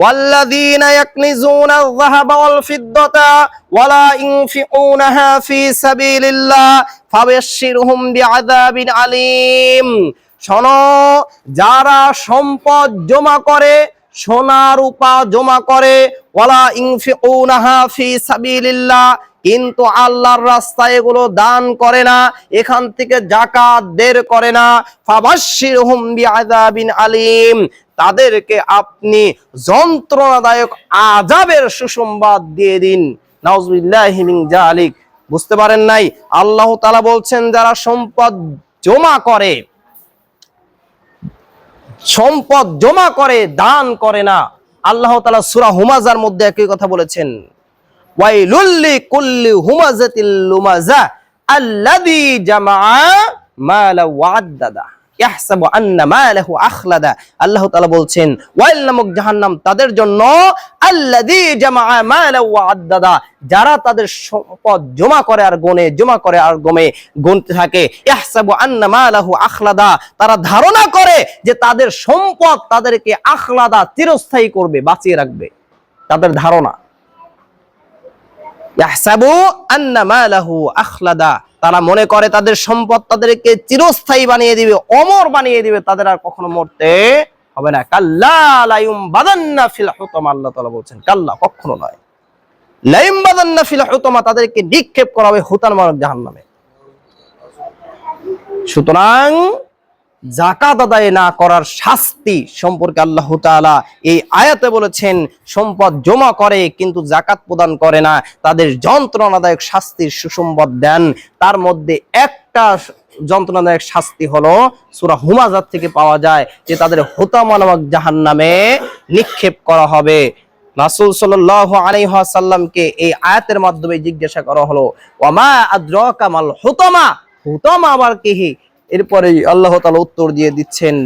والذين يكنزون الذهب والفضة ولا ينفقونها في سبيل الله فبشرهم بعذاب عليم শোনো যারা সম্পদ জমা করে সোনা রূপা জমা করে ওয়ালা ইনফিকুনাহা ফি সাবিলিল্লাহ কিন্তু আল্লাহর রাস্তায় এগুলো দান করে না এখান থেকে জাকাত দের করে না ফাবাশশিরহুম বিআযাবিন আলিম তাদেরকে আপনি যন্ত্রণাদায়ক আযাবের সুসংবাদ দিয়ে দিন। নাউজুবিল্লাহি জালিক বুঝতে পারেন নাই? আল্লাহ তাআলা বলছেন, যারা সম্পদ জমা করে, সম্পদ জমা করে, দান করে না। আল্লাহ তাআলা সূরা হুমাজার মধ্যে একই কথা বলেছেন। ওয়াইলুল্লি কুল্লি হুমাজাতিল লুমাজা জামাআ মালা ওয়াদ্দাদা। আন্না মালাহু আখলাদা। আল্লাহ তাআলা বলছেন, ওয়াইল নামক জাহান্নাম তাদের জন্য, আল্লাযী জামাআ মালা ওয়াদ্দাদা যারা তাদের সম্পদ জমা করে আর জমা করে আর গমে, গুনতে থাকে আন্না মালাহু আখলাদা। তারা ধারণা করে যে তাদের সম্পদ তাদেরকে আখলাদা চিরস্থায়ী করবে, বাঁচিয়ে রাখবে। তাদের ধারণা। আন্না মালাহু আখলাদা। তারা মনে করে তাদের সম্পদ তাদেরকে চিরস্থায়ী বানিয়ে দিবে, অমর বানিয়ে দিবে, তাদের আর কখনো মরতে হবে না। কাল্লা বাদান্না ফিল হুতম, আল্লাহ তাআলা বলছেন, কাল্লা কখনো নয়। লাইম বাদান্না ফিল হুতমা, তাদেরকে নিক্ষেপ করা হবে হুতান মারক জাহান্নামে। সুতরাং জাকাত আদায় না করার শাস্তি সম্পর্কে আল্লাহ তাআলা এই আয়াতে বলেছেন, সম্পদ জমা করে কিন্তু জাকাত প্রদান করে না, তাদের যন্ত্রণাদায়ক শাস্তির সুসংবাদ দেন। তার মধ্যে একটা যন্ত্রণাদায়ক শাস্তি হলো সূরা হুমাজাত থেকে পাওয়া যায়, যে তাদের হোতামা নামক জাহান্নামে নিক্ষেপ করা হবে। রাসূল সাল্লাল্লাহু আলাইহি ওয়াসাল্লামকে এই আয়াতের মাধ্যমে জিজ্ঞাসা করা হলো ওয়ামা হুতামা? হুতামা আবার কি এরপরে আল্লাহ তাআলা উত্তর দিয়ে দিচ্ছেন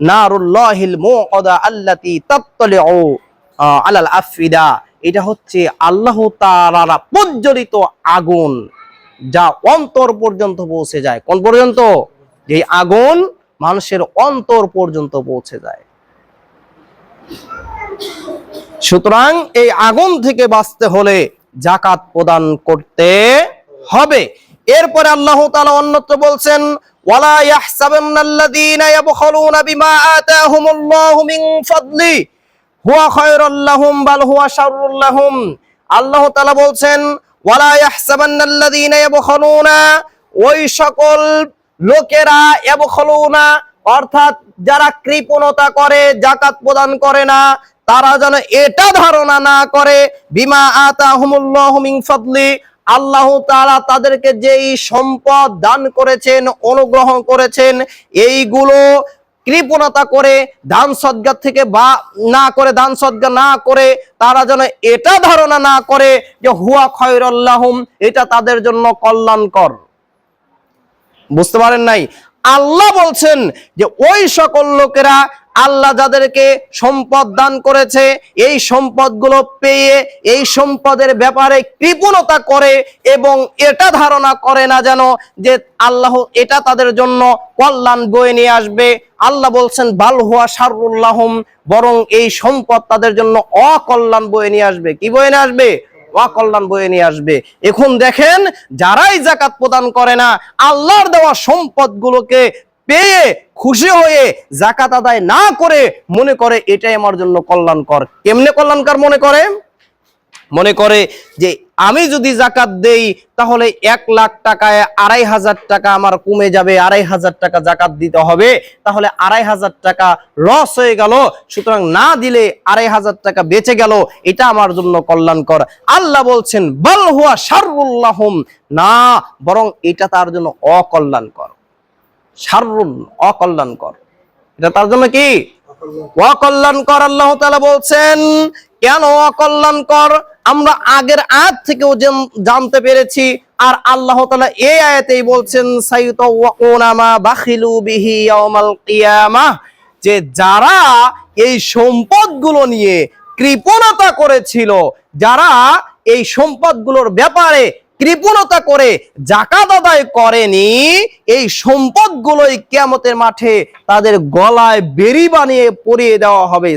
নারুল্লাহিল মুআদা আল্লাতি তাত্তালিউ আলাল আফিদা। এটা হচ্ছে আল্লাহ তাআলার প্রজ্বলিত আগুন, যা অন্তর পর্যন্ত পৌঁছে যায়। কোন পর্যন্ত? যে আগুন মানুষের অন্তর পর্যন্ত পৌঁছে যায়। সুতরাং এই আগুন থেকে বাঁচতে হলে জাকাত প্রদান করতে হবে। এরপরে আল্লাহ তাআলা অন্যত্র বলছেন, ওয়ালা ইয়াহসাবান্নাল্লাযীনা ইয়াবখালুনা বিমা আতাহুমুল্লাহু মিন ফাদলি। হুয়া খায়রুল লাহুম বাল হুয়া শাররুল লাহুম। আল্লাহ তাআলা বলছেন, ওয়ালা ইয়াহসাবান্নাল্লাযীনা ইয়াবখালুনা, ওই সকল লোকেরা ইয়াবখালুনা, অর্থাৎ যারা কৃপণতা করে জাকাত প্রদান করে না, তারা যেন এটা ধারণা না করে, বিমা আতাহুমুল্লাহু মিন ফাদলি। আল্লাহ তারা তাদেরকে যেই সম্পদ দান করেছেন, অনুগ্রহ করেছেন, এইগুলো কৃপণতা করে, দান সদ্গা থেকে বা না করে, দান সদ্গা না করে, তারা যেন এটা ধারণা না করে যে হুয়া খয়রুল্লাহুম, এটা তাদের জন্য কল্যাণকর। বুঝতে পারেন নাই? আল্লাহ বলছেন যে ওই সকল লোকেরা আল্লাহ যাদেরকে সম্পদ দান করেছে, এই সম্পদগুলো পেয়ে, এই সম্পদের ব্যাপারে কৃপণতা করে এবং এটা ধারণা করে না যেন যে আল্লাহ এটা তাদের জন্য কল্যাণ বয়ে নিয়ে আসবে। আল্লাহ বলছেন, বাল হুয়া শারুল্লাহম বরং এই সম্পদ তাদের জন্য অকল্যাণ বয়ে নিয়ে আসবে। কি বয়ে নিয়ে আসবে? অকল্যাণ বয়ে নিয়ে আসবে। এখন দেখেন, যারাই জাকাত প্রদান করে না, আল্লাহর দেওয়া সম্পদগুলোকে পেয়ে খুশি হয়ে জাকাত আদায় না করে মনে করে এটাই আমার জন্য কল্যাণকর। কেমনে কল্যাণকর মনে করে? মনে করে যে আমি যদি জাকাত দেই, তাহলে এক লাখ টাকায় আড়াই হাজার টাকা আমার কমে যাবে, আড়াই হাজার টাকা জাকাত দিতে হবে। তাহলে আড়াই হাজার টাকা লস হয়ে গেল, সুতরাং না দিলে আড়াই হাজার টাকা বেঁচে গেল, এটা আমার জন্য কল্যাণকর। আল্লাহ বলছেন, বল হুয়া শারুল্লাহম না, বরং এটা তার জন্য অকল্যাণকর। শারুল অকল্যাণকর। এটা তার জন্য কি? অকল্যাণকর, আল্লাহ তাআলা বলছেন, কেন অকল্যাণকর? আমরা আগের আয়াত থেকেও জানতে পেরেছি, আর আল্লাহ তাআলা এই আয়াতেই বলছেন যে যারা এই সম্পদগুলো নিয়ে কৃপণতা করেছিল, যারা এই সম্পদগুলোর ব্যাপারে কৃপণতা করে, জাকাত আদায় করেনি, এই সম্পদগুলোই কিয়ামতের মাঠে তাদের গলায় বেরি বানিয়ে পরিয়ে দেওয়া হবে।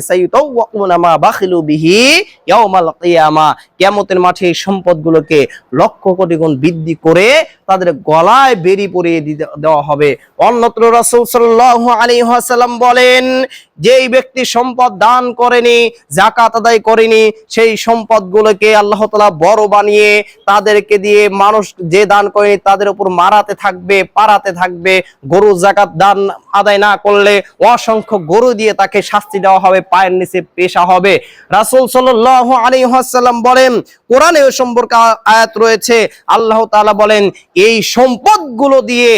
কিয়ামতের মাঠে এই সম্পদগুলোকে লক্ষ কোটি গুণ বৃদ্ধি করে তাদের গলায় বেরি পরিয়ে দিতে- দেওয়া হবে। অন্যত্র রাসূল সাল্লাল্লাহু আলাইহি ওয়াসাল্লাম বলেন, যেই ব্যক্তি সম্পদ দান করেনি জাকাত আদায় করেনি, সেই সম্পদগুলোকে আল্লাহ তাআলা বড় বানিয়ে তাদেরকে দিয়ে মানুষ যে দান করেনি, তাদের উপর মারাতে থাকবে পারাতে থাকবে। গরু জাকাত দান আদায় না করলে অসংখ্য গরু দিয়ে তাকে শাস্তি দেওয়া হবে, পায়ের নিচে পেশা হবে। রাসূল সাল্লাল্লাহু আলাইহি ওয়াসাল্লাম বলেন কোরআনে সম্পর্কে আয়াত রয়েছে। আল্লাহ তাআলা বলেন এই সম্পদগুলো দিয়ে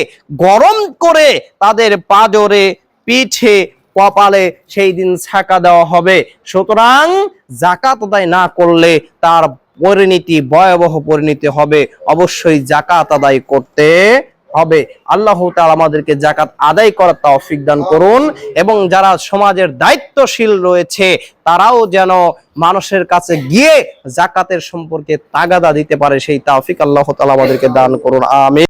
গরম করে তাদের পাজরে, পিঠে, কপালে সেই দিন ছাকা দেওয়া হবে। সুতরাং জাকাত আদায় না করলে তার পরিণতি, ভয়াবহ পরিণতি হবে। অবশ্যই জাকাত আদায় করতে হবে। আল্লাহ তাল আমাদেরকে জাকাত আদায় করার তৌফিক দান করুন এবং যারা সমাজের দায়িত্বশীল রয়েছে, তারাও যেন মানুষের কাছে গিয়ে জাকাতের সম্পর্কে তাগাদা দিতে পারে, সেই তাফিক আল্লাহ তালা আমাদেরকে দান করুন। আমিন।